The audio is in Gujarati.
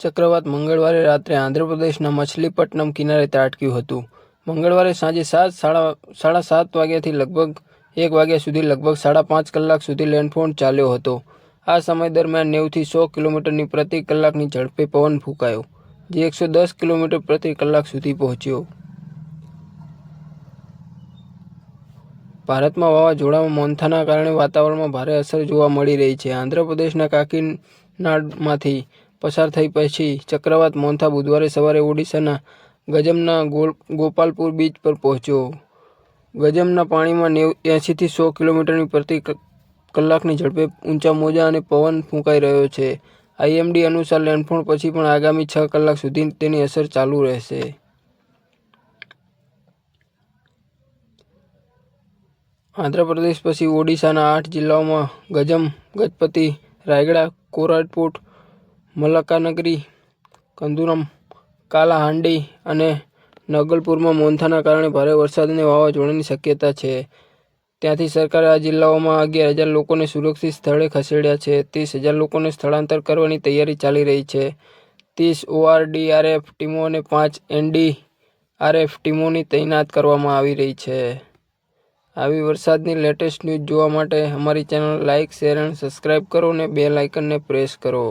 ચક્રવાત મંગળવારે રાત્રે આંધ્રપ્રદેશના મછલીપટ્ટનમ કિનારે ત્રાટક્યું હતું. મંગળવારે સાંજે સાત, સાડા સાડા સાત વાગ્યાથી લગભગ એક વાગ્યા સુધી લગભગ સાડા પાંચ કલાક સુધી લેન્ડફોન ચાલ્યો હતો. આ સમય દરમિયાન નેવથી સો કિલોમીટરની પ્રતિ કલાકની ઝડપે પવન ફૂંકાયો, જે એકસો દસ કિલોમીટર પ્રતિ કલાક સુધી પહોંચ્યો. ભારતમાં વાવાઝોડામાં મોન્થાના કારણે વાતાવરણમાં ભારે અસર જોવા મળી રહી છે. આંધ્રપ્રદેશના કાકીનાડમાંથી પસાર થઈ પછી ચક્રવાત મોન્થા બુધવારે સવારે ઓડિશાના ગજમના ગોપાલપુર બીચ પર પહોંચ્યો. ગજમના પાણીમાં નેવ એંશીથી સો કિલોમીટરની પ્રતિ કલાકની ઝડપે ઊંચા મોજા અને પવન ફૂંકાઈ રહ્યો છે. આઈએમડી અનુસાર લેન્ડફોન પછી પણ આગામી છ કલાક સુધી તેની અસર ચાલુ રહેશે. આંધ્રપ્રદેશ પછી ઓડિશાના આઠ જિલ્લાઓમાં ગજમ, ગજપતિ, રાયગડા કોરાપુટ મલકાનગરી કંદુરમ, કાલાહાંડી અને નગલપુરમાં મોન્થાના કારણે ભારે વરસાદ અને વાવાઝોડાની શક્યતા છે. ત્યાંથી સરકારે આ જિલ્લાઓમાં અગિયાર હજાર લોકોને સુરક્ષિત સ્થળે ખસેડ્યા છે. ત્રીસ હજાર લોકોને સ્થળાંતર કરવાની તૈયારી ચાલી રહી છે. ત્રીસ ઓઆરડીઆરએફ ટીમો અને પાંચ એનડીઆરએફ ટીમોની તૈનાત કરવામાં આવી રહી છે. આવી વરસાદની લેટેસ્ટ ન્યૂઝ જોવા માટે અમારી ચેનલ લાઇક, શેર અને સબસ્ક્રાઈબ કરો અને બેલ આઇકનને પ્રેસ કરો.